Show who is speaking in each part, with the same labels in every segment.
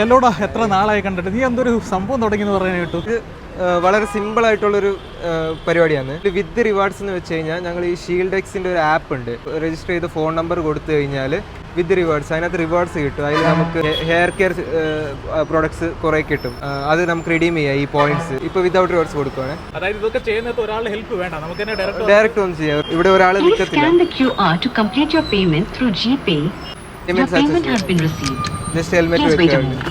Speaker 1: ഹെല്ലോടാ എത്ര നാളായി കണ്ടിട്ട്? നീ എന്തൊരു സംഭവം തുടങ്ങിയെന്ന് പറയാൻ കേട്ടു?
Speaker 2: ഇത് വളരെ സിമ്പിൾ ആയിട്ടുള്ളൊരു പരിപാടിയാണ്. ഇത് വിത്ത് റിവാർഡ്സ് എന്ന് വെച്ച് കഴിഞ്ഞാൽ ഞങ്ങൾ ഈ ഷീൽഡ് എക്സിന്റെ ഒരു ആപ്പ് ഉണ്ട്. രജിസ്റ്റർ ചെയ്ത് ഫോൺ നമ്പർ കൊടുത്തു കഴിഞ്ഞാൽ വിത്ത് റിവാർഡ്സ് അതിനകത്ത് റിവാർഡ്സ് കിട്ടും. അതിൽ നമുക്ക് ഹെയർ കെയർ പ്രോഡക്ട്സ് കുറേ കിട്ടും. അത് നമുക്ക് റിഡീം ചെയ്യാം ഈ പോയിന്റ്സ് ഇപ്പോൾ വിതൗട്ട് റിവാർഡ്സ് കൊടുക്കുവാണ്.
Speaker 1: അതായത് ഇതൊക്കെ ചെയ്യുന്നത് ഒരാളുടെ ഹെൽപ്പ് വേണ്ട. നമുക്ക് ഡയറക്റ്റ്
Speaker 2: ഡയറക്റ്റ് ഒന്നും ചെയ്യാം. ഇവിടെ ഒരാൾ നിൽക്കത്തില്ല
Speaker 3: payment
Speaker 2: successful.
Speaker 3: has been received.
Speaker 2: Just helmet
Speaker 3: Please wait a moment.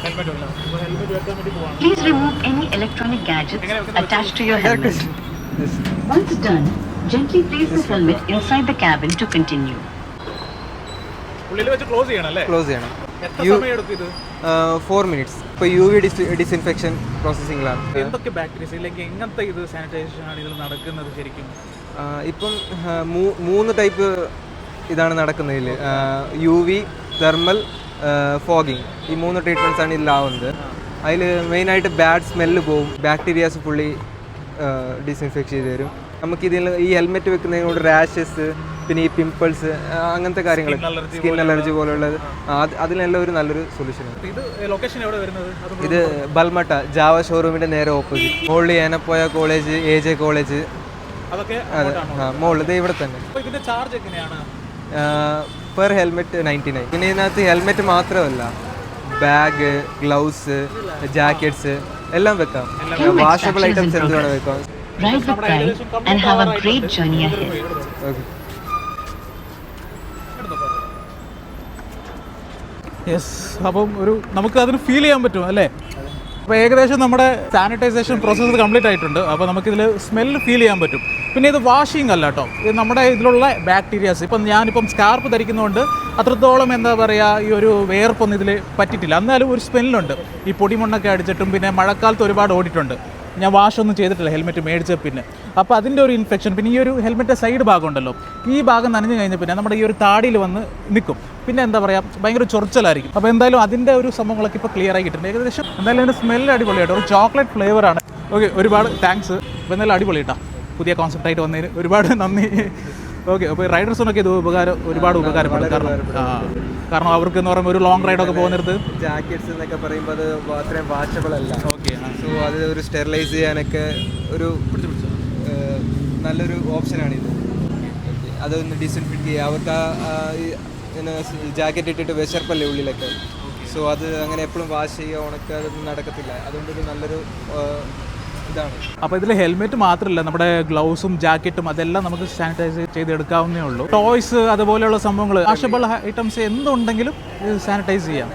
Speaker 3: Please remove any electronic gadgets attached to your helmet. Once done, gently place the helmet inside the cabin to continue.
Speaker 1: ഉള്ളിൽ വെച്ച് close ചെയ്യണം അല്ലേ
Speaker 2: close ചെയ്യണം
Speaker 1: എത്ര സമയം എടുക്കും ഇത്
Speaker 2: four minutes ഇപ്പോൾ യു വി ഡിസിൻഫെക്ഷൻ പ്രോസസ്സിംഗിലാണ്
Speaker 1: എന്തൊക്കെ ബാക്ടീരിയസ് ഇല്ലെങ്കിൽ എങ്ങനത്തെ ഇത് സാനിറ്റൈസേഷൻ ആണ് ഇതിൽ നടക്കുന്നത് ശരിക്കും
Speaker 2: ഇപ്പം മൂന്ന് ടൈപ്പ് ഇതാണ് നടക്കുന്നതിൽ. യു വി തെർമൽ ഫോഗിങ് ഈ മൂന്ന് ട്രീറ്റ്മെന്റ്സ് ആണ് ഇതിലാവുന്നത് അതിൽ മെയിനായിട്ട് ബാഡ് സ്മെല്ല് പോവും ബാക്ടീരിയാസ് ഫുള്ളി ഡിസിൻഫെക്ട് ചെയ്ത് തരും. നമുക്കിതിൽ ഈ ഹെൽമെറ്റ് വെക്കുന്നതിനോട് റാഷസ് പിന്നെ ഈ പിമ്പിൾസ് അങ്ങനത്തെ കാര്യങ്ങൾ സ്കിൻ അലർജി പോലുള്ളത് അതിനെല്ലാം ഒരു നല്ലൊരു സൊല്യൂഷനാണ്
Speaker 1: ഇത്
Speaker 2: ബൽമട്ട ജാവ ഷോറൂമിന്റെ നേരെ ഓപ്പോസിറ്റ് മുകളിൽ Yenepoya college A J college
Speaker 1: അതൊക്കെ
Speaker 2: അതെ ഇത് ഇവിടെ തന്നെ.
Speaker 1: ചാർജ് എങ്ങനെയാണ്?
Speaker 2: പെർ ഹെൽമെറ്റ് നയന്റി നയൻ പിന്നെ ഇതിനകത്ത് ഹെൽമെറ്റ് മാത്രമല്ല ബാഗ് ഗ്ലൗസ് ജാക്കറ്റ്സ് എല്ലാം വെക്കാം. വാഷബിൾ ഐറ്റംസ് എന്ത് വേണം വെക്കാം.
Speaker 3: Ride with pride and have a great journey ahead.
Speaker 2: Okay
Speaker 1: yes അപ്പം ഒരു നമുക്ക് അതിന് ഫീൽ ചെയ്യാൻ പറ്റും അല്ലേ? അപ്പോൾ ഏകദേശം നമ്മുടെ സാനിറ്റൈസേഷൻ പ്രോസസ്സ് കംപ്ലീറ്റ് ആയിട്ടുണ്ട്. അപ്പോൾ നമുക്കിതിൽ സ്മെല്ല് ഫീൽ ചെയ്യാൻ പറ്റും. പിന്നെ ഇത് വാഷിംഗ് അല്ല കേട്ടോ ഇത് നമ്മുടെ ഇതിലുള്ള ബാക്ടീരിയാസ് ഇപ്പം ഞാനിപ്പം സ്കാർപ്പ് ധരിക്കുന്നതുകൊണ്ട് അത്രത്തോളം എന്താ പറയുക ഈ ഒരു വേർപ്പൊന്നും ഇതിൽ പറ്റിയിട്ടില്ല. എന്നാലും ഒരു സ്മെല്ലുണ്ട് ഈ പൊടിമണ്ണൊക്കെ അടിച്ചിട്ടും പിന്നെ മഴക്കാലത്ത് ഒരുപാട് ഓടിയിട്ടുണ്ട്. ഞാൻ വാഷ് ഒന്നും ചെയ്തിട്ടില്ല. ഹെൽമെറ്റ് മേടിച്ച പിന്നെ. അപ്പോൾ അതിന്റെ ഒരു ഇൻഫെക്ഷൻ പിന്നെ ഈ ഒരു ഹെൽമെറ്റ് സൈഡ് ഭാഗം ഉണ്ടല്ലോ. ഈ ഭാഗം നനഞ്ഞു കഴിഞ്ഞ പിന്നെ നമ്മുടെ ഈ ഒരു താടിയിൽ വന്ന് നിൽക്കും പിന്നെ എന്താ പറയുക ഭയങ്കര ചൊറിച്ചലായിരിക്കും. അപ്പോൾ എന്തായാലും അതിന്റെ ഒരു സംഭവങ്ങളൊക്കെ ഇപ്പോൾ ക്ലിയർ ആയി കിട്ടുന്നുണ്ട് ഏകദേശം എന്തായാലും അതിന്റെ സ്മെല്ല് അടിപൊളിയായിട്ട് ഒരു ചോക്ലേറ്റ് ഫ്ലേവറാണ് ഓക്കെ ഒരുപാട് താങ്ക്സ് അപ്പോൾ എന്തായാലും അടിപൊളി കേട്ടോ. പുതിയ കോൺസെപ്റ്റ് ആയിട്ട് വന്നതിന് ഒരുപാട് നന്ദി. ഓക്കെ അപ്പോൾ റൈഡേഴ്സിനൊക്കെ ഇത് ഉപകാരം ഒരുപാട് ഉപകാരപ്പെടും. കാരണം കാരണം അവർക്ക് എന്ന് പറയുമ്പോൾ ഒരു ലോങ് റൈഡൊക്കെ പോകുന്നിടത്ത്
Speaker 2: ജാക്കറ്റ്സ് എന്നൊക്കെ പറയുമ്പോൾ അത് അത്രയും വാഷബിൾ അല്ല.
Speaker 1: ഓക്കെ
Speaker 2: സോ അത് ഒരു സ്റ്റെറിലൈസ് ചെയ്യാനൊക്കെ ഒരു നല്ലൊരു ഓപ്ഷനാണിത് ഇത് അതൊന്ന് ഡിസിൻഫിറ്റ് ചെയ്യുക അവർക്ക് ജാക്കറ്റ് ഇട്ടിട്ട് വിശർപ്പല്ലേ ഉള്ളിലൊക്കെ? സോ അത് അങ്ങനെ എപ്പോഴും വാഷ് ചെയ്യുക ഉണക്കുക അതൊന്നും നടക്കത്തില്ല. അതുകൊണ്ടൊരു നല്ലൊരു ഇതാണ്.
Speaker 1: അപ്പോൾ ഇതിൽ ഹെൽമെറ്റ് മാത്രമല്ല നമ്മുടെ ഗ്ലൗസും ജാക്കറ്റും അതെല്ലാം നമുക്ക് സാനിറ്റൈസ് ചെയ്തെടുക്കാവുന്നേ ഉള്ളൂ. ടോയ്സ് അതുപോലെയുള്ള സംഭവങ്ങൾ വാഷബിൾ ഐറ്റംസ് എന്തുണ്ടെങ്കിലും സാനിറ്റൈസ് ചെയ്യാം.